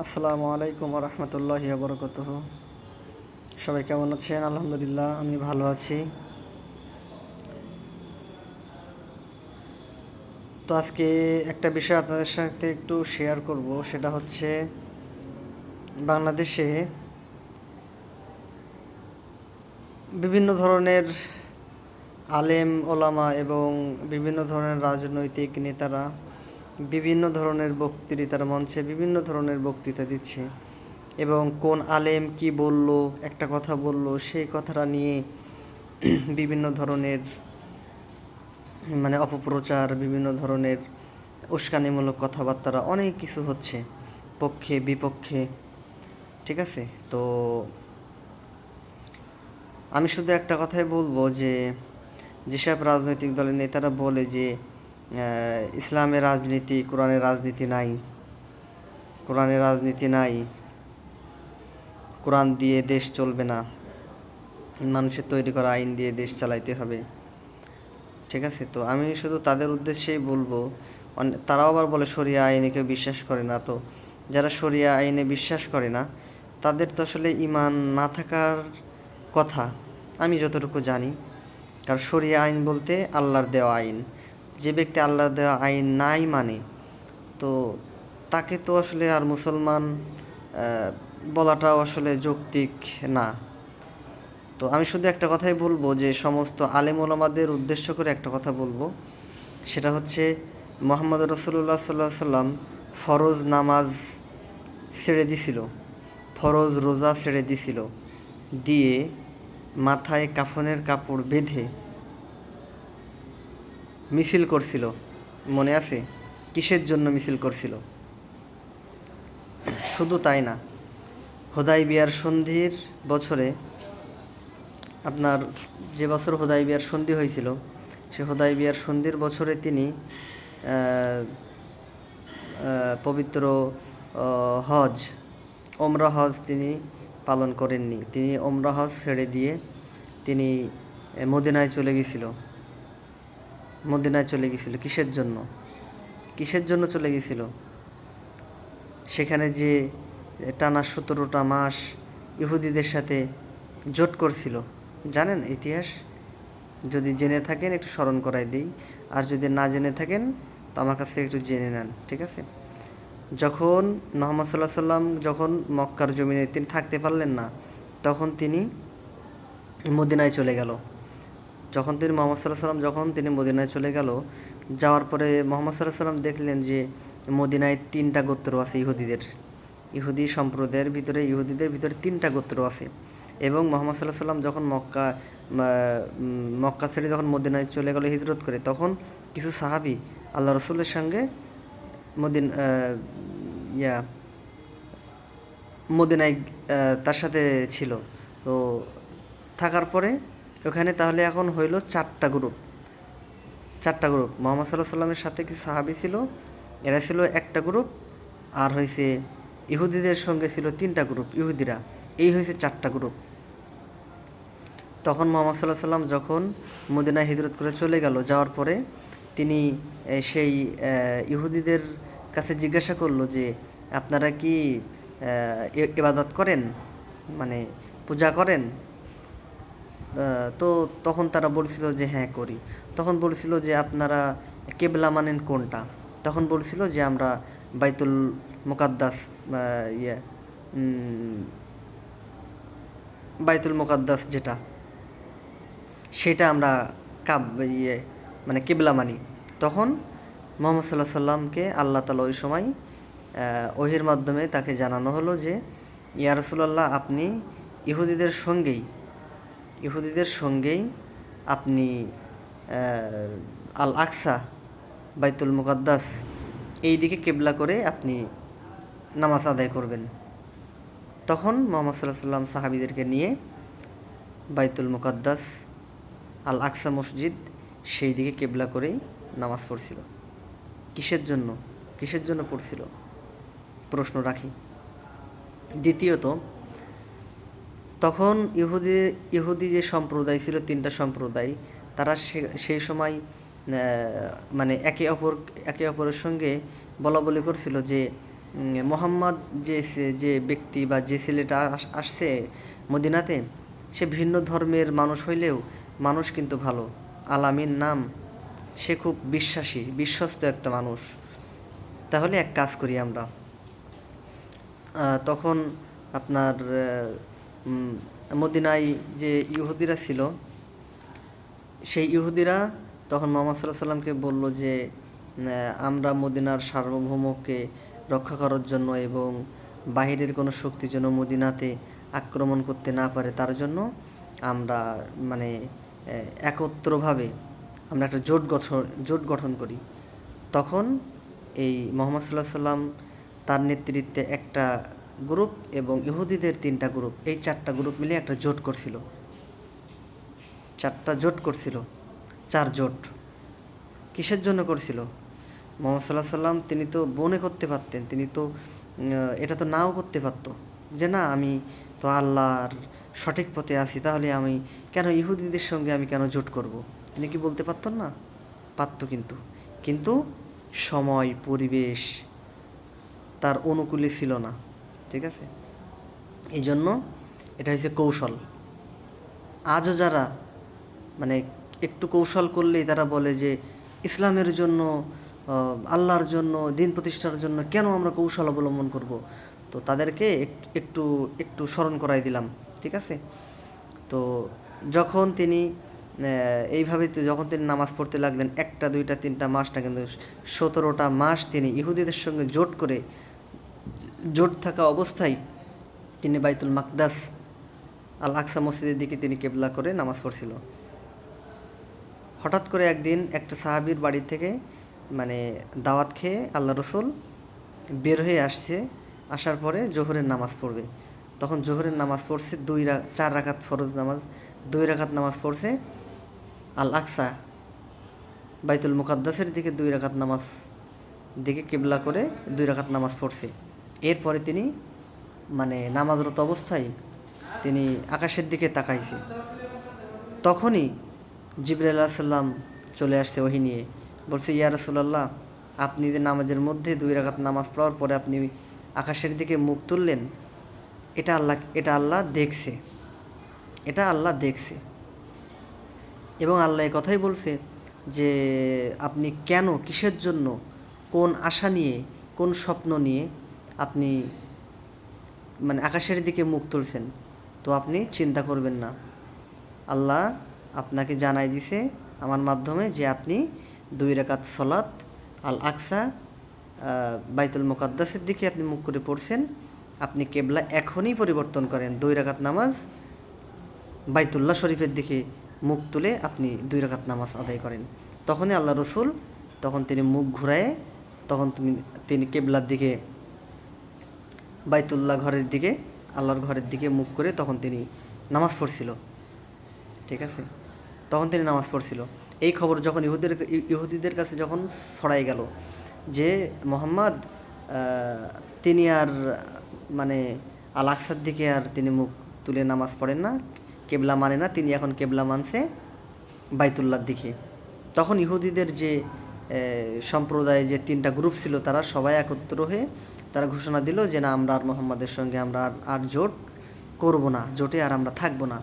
আসসালামু আলাইকুম রহমতুল্লাহি বরকত সবাই কেমন আছেন? আলহামদুলিল্লাহ, আমি ভালো আছি। তো আজকে একটা বিষয় আপনাদের সাথে একটু শেয়ার করব, সেটা হচ্ছে বাংলাদেশে বিভিন্ন ধরনের আলেম, ওলামা এবং বিভিন্ন ধরনের রাজনৈতিক নেতারা বিভিন্ন ধরনের বক্তৃতার মঞ্চে বিভিন্ন ধরনের বক্তৃতা দিচ্ছে। এবং কোন আলেম কি বলল, একটা কথা বলল, সেই কথাটা নিয়ে বিভিন্ন ধরনের মানে অপপ্রচার, বিভিন্ন ধরনের উস্কানিমূলক কথাবার্তারা অনেক কিছু হচ্ছে পক্ষে, বিপক্ষে, ঠিক আছে? তো আমি শুধু একটা কথাই বলব যে, যেসব রাজনৈতিক দলের নেতারা বলে যে ইসলামের রাজনীতি কোরআনের রাজনীতি নাই। কোরআনের রাজনীতি নাই। কোরআন দিয়ে দেশ চলবে না। মানুষের তৈরি করা আইন দিয়ে দেশ চালাইতে হবে। ঠিক আছে? তো আমি শুধু তাদের উদ্দেশ্যেই বলব তারাও আবার বলে সরিয়া আইনে কেউ বিশ্বাস করে না। তো যারা সরিয়া আইনে বিশ্বাস করে না, তাদের তো আসলে ইমান না থাকার কথা। আমি যতটুকু জানি। কারণ সরিয়া আইন বলতে আল্লাহর দেওয়া আইন। যে ব্যক্তি আল্লাহর দেওয়া আইন নাই মানে তো তাকে তো আসলে আর মুসলমান বলাটাও আসলে যৌক্তিক না। তো আমি শুধু একটা কথাই বলব যে সমস্ত আলেম ওলামাদের উদ্দেশ্য করে একটা কথা বলব। সেটা হচ্ছে মোহাম্মদ রসুল্লাহ সাল্লাহ সাল্লাম ফরজ নামাজ ছেড়ে দিছিল, ফরজ রোজা ছেড়ে দিছিল, দিয়ে মাথায় কাফনের কাপড় বেঁধে মিছিল করছিল। মনে আছে? কিসের জন্য মিছিল করছিল? শুধু তাই না। হোদাই বিয়ার সন্ধির বছরে আপনার যে বছর হোদাই বিয়ার সন্ধি হয়েছিল, সে হোদাই বিয়ার সন্ধির বছরে তিনি পবিত্র হজ, ওমরা হজ তিনি পালন করেননি। তিনি ওমরা হজ ছেড়ে দিয়ে তিনি মদিনায় চলে গেছিল। মদিনায় চলে গেছিল, কিসের জন্য? কিসের জন্য চলে গেছিল? সেখানে যে টানা সতেরোটা মাস ইহুদিদের সাথে জোট করছিল। জানেন ইতিহাস? যদি জেনে থাকেন, একটু স্মরণ করাই দিই। আর যদি না জেনে থাকেন, তো আমার কাছে একটু জেনে নেন, ঠিক আছে? যখন মোহাম্মদ সাল্লাহ সাল্লাম যখন মক্কার জমিনে তিনি থাকতে পারলেন না, তখন তিনি মদিনায় চলে গেল। যখন তিনি মোহাম্মদ সাল্লাহ সাল্লাম যখন তিনি মদিনায় চলে গেল, যাওয়ার পরে মোহাম্মদ সাল্লাহ সাল্লাম দেখলেন যে মদিনায় তিনটা গোত্র আছে, ইহুদিদের। ইহুদি সম্প্রদায়ের ভিতরে, ইহুদিদের ভিতরে তিনটা গোত্র আছে। এবং মোহাম্মদ সাল্লাহ সাল্লাম যখন মক্কা মক্কা ছেড়ে যখন মদিনায় চলে গেল হিজরত করে, তখন কিছু সাহাবি আল্লাহ রসুলের সঙ্গে মদিন ইয়া, মদিনায় তার সাথে ছিল। তো থাকার পরে ওখানে তাহলে এখন হইল চারটা গ্রুপ চারটা গ্রুপ মোহাম্মদ সাল্লাহ সাল্লামের সাথে কিছু সাহাবি ছিল, এরা ছিল একটা গ্রুপ আর হয়েছে ইহুদিদের সঙ্গে ছিল তিনটা গ্রুপ ইহুদিরা। এই হয়েছে চারটা গ্রুপ তখন মোহাম্মদ সাল্লাহ সাল্লাম যখন মদিনায় হিজরত করে চলে গেল, যাওয়ার পরে তিনি সেই ইহুদিদের কাছে জিজ্ঞাসা করল যে, আপনারা কি ইবাদত করেন? মানে পূজা করেন? তো তখন তারা বলছিল যে হ্যাঁ করি। তখন বলছিল যে আপনারা কেবলা মানেন কোনটা? তখন বলছিল যে আমরা বাইতুল মোকাদ্দাস ইয়ে বাইতুল মোকাদ্দাস যেটা, সেটা আমরা কাব ইয়ে মানে কেবলা মানি। তখন মোহাম্মদ সাল্লাহ সাল্লামকে আল্লাহ তালা ওই সময় ওহির মাধ্যমে তাকে জানানো হলো যে, ইয়া রসুল্লাহ আপনি ইহুদিদের সঙ্গেই ইহুদিদের সঙ্গেই আপনি আল আকসা বাইতুল মুকাদ্দাস এই দিকে কেবলা করে আপনি নামাজ আদায় করবেন। তখন মোহাম্মদ সাল্লাহ সাল্লাম সাহাবিদেরকে নিয়ে বাইতুল মুকাদ্দাস আল আকসা মসজিদ সেই দিকে কেবলা করেই নামাজ পড়ছিল। কিসের জন্য? কিসের জন্য পড়ছিল? প্রশ্ন রাখি। দ্বিতীয়ত তখন ইহুদি ইহুদি যে সম্প্রদায় ছিল, তিনটা সম্প্রদায়, তারা সেই সময় মানে একে অপর, একে অপরের সঙ্গে বলা বলি করছিল যে মোহাম্মদ যে যে ব্যক্তি বা যে ছেলেটা আসছে মদিনাতে, সে ভিন্ন ধর্মের মানুষ হইলেও মানুষ কিন্তু ভালো। আলামিন নাম, সে খুব বিশ্বাসী, বিশ্বস্ত একটা মানুষ। তাহলে এক কাজ করি আমরা। তখন আপনার মদিনায় যে ইহুদিরা ছিল, সেই ইহুদিরা তখন মোহাম্মদ সাল্লাহ সাল্লামকে বলল যে আমরা মদিনার সার্বভৌমকে রক্ষা করার জন্য এবং বাহিরের কোনো শক্তি যেন মদিনাতে আক্রমণ করতে না পারে, তার জন্য আমরা মানে একত্রভাবে আমরা একটা জোট গঠন জোট গঠন করি। তখন এই মোহাম্মদ সাল্লাহ সাল্লাম তার নেতৃত্বে একটা গ্রুপ এবং ইহুদিদের তিনটা গ্রুপ, এই চারটা গ্রুপ মিলে একটা জোট করছিল। চারটা জোট করছিল, চার জোট। কিসের জন্য করছিল? মোহাম্মদ সাল্লাহ সাল্লাম তিনি তো বনে করতে পারতেন, তিনি তো এটা তো নাও করতে পারত। যে না, আমি তো আল্লাহর সঠিক পথে আছি, তাহলে আমি কেন ইহুদিদের সঙ্গে আমি কেন জোট করব? তিনি কি বলতে পারতেন না? পারতো কিন্তু। কিন্তু সময়, পরিবেশ তার অনুকূলে ছিল না। ঠিক আছে? এই জন্য এটা হচ্ছে কৌশল। আজও যারা মানে একটু কৌশল করলেই তারা বলে যে ইসলামের জন্য আল্লাহর জন্য, দিন প্রতিষ্ঠার জন্য কেন আমরা কৌশল অবলম্বন করব? তো তাদেরকে এক- একটু একটু স্মরণ করাই দিলাম, ঠিক আছে? তো যখন তিনি এইভাবে যখন তিনি নামাজ পড়তে লাগলেন, একটা, দুইটা, তিনটা মাস না কিন্তু সতেরোটা মাস তিনি ইহুদিদের সঙ্গে জোট করে জোট থাকা অবস্থায় তিনি বাইতুল মাকদাস আল আকসা মসজিদের দিকে তিনি কেবলা করে নামাজ পড়ছিল। হঠাৎ করে একদিন একটা সাহাবীর বাড়ি থেকে মানে দাওয়াত খেয়ে আল্লাহ রসুল বের হয়ে আসছে, আসার পরে জোহরের নামাজ পড়বে। তখন জোহরের নামাজ পড়ছে দুই চার রাকাত ফরজ নামাজ, দুই রাকাত নামাজ পড়ছে আল আকসা বাইতুল মুকাদ্দাসের দিকে দুই রাকাত নামাজ, দিকে কেবলা করে দুই রাকাত নামাজ পড়ছে। এরপরে তিনি মানে নামাজরত অবস্থায় তিনি আকাশের দিকে তাকাইছে। তখনই জিবরাইল সাল্লাম চলে আসছে ওহি নিয়ে। বলছে, ইয়া রাসূলুল্লাহ, আপনি যে নামাজের মধ্যে দুই রাকাত নামাজ পড়ার পরে আপনি আকাশের দিকে মুখ তুললেন, এটা আল্লাহ এটা আল্লাহ দেখছে। এটা আল্লাহ দেখছে। এবং আল্লাহ কথাই বলছে যে, আপনি কেন, কিসের জন্য, কোন আশা নিয়ে, কোন স্বপ্ন নিয়ে আপনি মানে আকাশের দিকে মুখ তুলছেন, তো আপনি চিন্তা করবেন না। আল্লাহ আপনাকে জানাই দিছে আমার মাধ্যমে যে আপনি দুই রাকাত সলাৎ আল আকসা বাইতুল মোকাদ্দাসের দিকে আপনি মুখ করে পড়ছেন। আপনি কেবলা এখনই পরিবর্তন করেন, দুই রাকাত নামাজ বাইতুল্লাহ শরীফের দিকে মুখ তুলে আপনি দুই রাকাত নামাজ আদায় করেন। তখনই আল্লাহ রসুল তখন তিনি মুখ ঘুরায়, তখন তুমি তিনি কেবলার দিকে বাইতুল্লাহ ঘরের দিকে, আল্লাহর ঘরের দিকে মুখ করে তখন তিনি নামাজ পড়ছিল। ঠিক আছে? তখন তিনি নামাজ পড়ছিল। এই খবর যখন ইহুদের, ইহুদিদের কাছে যখন ছড়াই গেল যে মোহাম্মদ তিনি আর মানে আল আকসার দিকে আর তিনি মুখ তুলে নামাজ পড়েন না, কেবলা মানে না, তিনি এখন কেবলা মানছে বাইতুল্লার দিকে। তখন ইহুদিদের যে সম্প্রদায়ে যে তিনটা গ্রুপ ছিল তারা সবাই একত্র হয়ে তারা ঘোষণা দিল যে না, আমরা আর মোহাম্মদের সঙ্গে আমরা আর আর জোট করব না, জোটে আর আমরা থাকব না।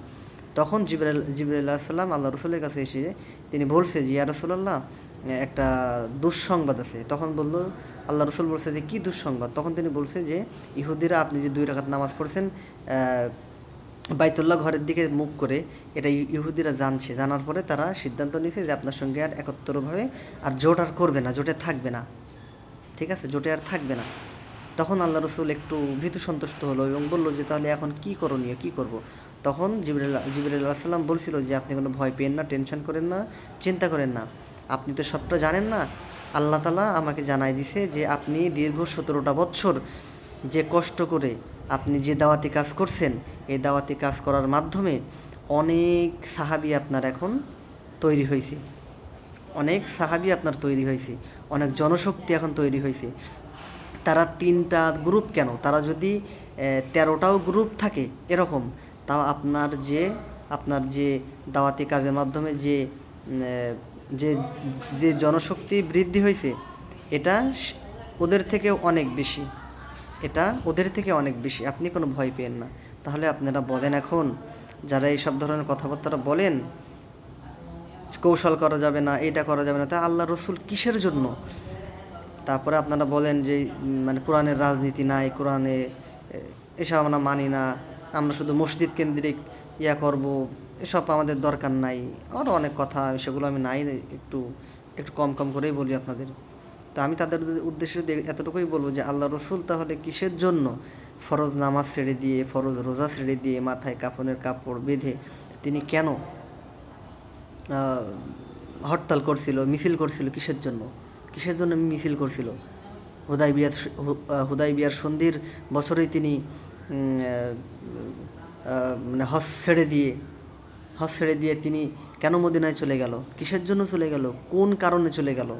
তখন জিবরাইল জিবরাইল সাল্লাম আল্লাহ রসুলের কাছে এসে তিনি বলছে যে, ইয়া রসুল্লাহ একটা দুঃসংবাদ আছে। তখন বলল, আল্লাহ রসুল বলছে যে, কী দুঃসংবাদ? তখন তিনি বলছে যে, ইহুদিরা আপনি যে দুই রাকাত নামাজ পড়ছেন বাইতুল্লাহ ঘরের দিকে মুখ করে, এটা ইহুদিরা জানছে। জানার পরে তারা সিদ্ধান্ত নিয়েছে যে, আপনার সঙ্গে আর একত্রভাবে আর জোট আর করবে না, জোটে থাকবে না। ঠিক আছে? জোটে আর থাকবে না। তখন আল্লাহ রসুল একটু ভীতু সন্তুষ্ট হলো এবং বলল যে, তাহলে এখন কি করণীয়? কি করব। তখন জিবরাল জিবরাল সাল্লাম বলছিল যে, আপনি কোনো ভয় পেন না, টেনশন করেন না, চিন্তা করেন না। আপনি তো সবটা জানেন না। আল্লাহ তালা আমাকে জানাই দিছে যে, আপনি দীর্ঘ সতেরোটা বছর যে কষ্ট করে আপনি যে দাওয়াতি কাজ করছেন, এই দাওয়াতি কাজ করার মাধ্যমে অনেক সাহাবি আপনার এখন তৈরি হয়েছে অনেক সাহাবি আপনার তৈরি হয়েছে অনেক জনশক্তি এখন তৈরি হয়েছে তারা তিনটা গ্রুপ কেন? তারা যদি তেরোটাও গ্রুপ থাকে এরকম, তাও আপনার যে আপনার যে দাওয়াতি কাজের মাধ্যমে যে যে যে জনশক্তি বৃদ্ধি হয়েছে এটা ওদের থেকে অনেক বেশি। এটা ওদের থেকে অনেক বেশি। আপনি কোনো ভয় পেয়েন না। তাহলে আপনারা বলেন এখন, যারা এইসব ধরনের কথাবার্তা বলেন, কৌশল করা যাবে না এটা করা যাবে না, তা আল্লাহ রসুল কিসের জন্য? তারপরে আপনারা বলেন যে মানে কোরআনের রাজনীতি নাই, কোরআনে এসব আমরা মানি না, আমরা শুধু মসজিদ কেন্দ্রিক ইয়া করব, এসব আমাদের দরকার নাই। আরও অনেক কথা, সেগুলো আমি নাই, একটু একটু কম কম করেই বলি আপনাদের। তো আমি তাদের উদ্দেশ্যে এতটুকুই বলব যে, আল্লাহ রসুল তাহলে কিসের জন্য ফরজ নামাজ ছেড়ে দিয়ে, ফরজ রোজা ছেড়ে দিয়ে মাথায় কাফনের কাপড় বেঁধে তিনি কেন হরতাল করছিল, মিছিল করছিল কিসের জন্য? কিসের জন্য মিছিল করছিল? হুদাই বিয়ার হুদাই বিয়ার সন্ধির বছরেই তিনি মানে হজ ছেড়ে দিয়ে, হজ ছেড়ে দিয়ে তিনি কেন মদিনায় চলে গেল? কিসের জন্য চলে গেল? কোন কারণে চলে গেল?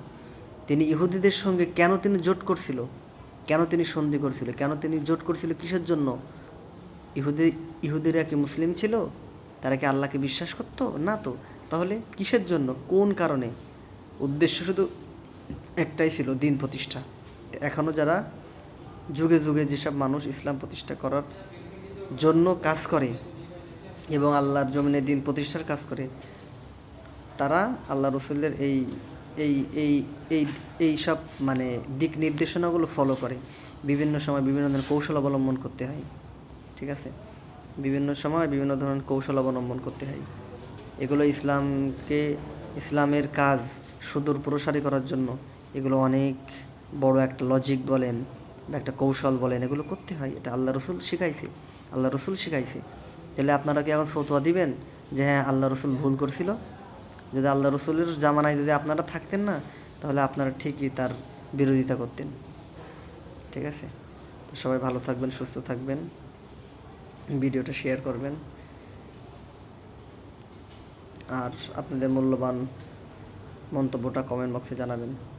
তিনি ইহুদিদের সঙ্গে কেন তিনি জোট করছিল? কেন তিনি সন্ধি করছিল? কেন তিনি জোট করছিল কিসের জন্য? ইহুদি, ইহুদিরা কি মুসলিম ছিল? তারা কি আল্লাহকে বিশ্বাস করতো? না তো। তাহলে কিসের জন্য? কোন কারণে? উদ্দেশ্য শুধু একটাই ছিল দিন প্রতিষ্ঠা। এখনও যারা যুগে যুগে যেসব মানুষ ইসলাম প্রতিষ্ঠা করার জন্য কাজ করে এবং আল্লাহর জমিনে দিন প্রতিষ্ঠার কাজ করে, তারা আল্লাহ রসুলের এই এই এই এই এই সব মানে দিক নির্দেশনাগুলো ফলো করে। বিভিন্ন সময় বিভিন্ন ধরনের কৌশল অবলম্বন করতে হয়, ঠিক আছে? বিভিন্ন সময় বিভিন্ন ধরনের কৌশল অবলম্বন করতে হয়। এগুলো ইসলামকে, ইসলামের কাজ সুদূর প্রসারী করার জন্য এগুলো অনেক বড় একটা লজিক বলেন বা একটা কৌশল বলেন, এগুলো করতে হয়। এটা আল্লাহ রসুল শিখাইছে। আল্লাহ রসুল শিখাইছে। তাহলে আপনারা কি এখন ফতোয়া দিবেন যে হ্যাঁ আল্লাহ রসুল ভুল করছিল? যদি আল্লাহ রসুলের জামানায় যদি আপনারা থাকতেন না, তাহলে আপনারা ঠিকই তার বিরোধিতা করতেন। ঠিক আছে? তো সবাই ভালো থাকবেন, সুস্থ থাকবেন। ভিডিওটা শেয়ার করবেন। আর আপনাদের মূল্যবান মন্তব্যটা কমেন্ট বক্সে জানাবেন।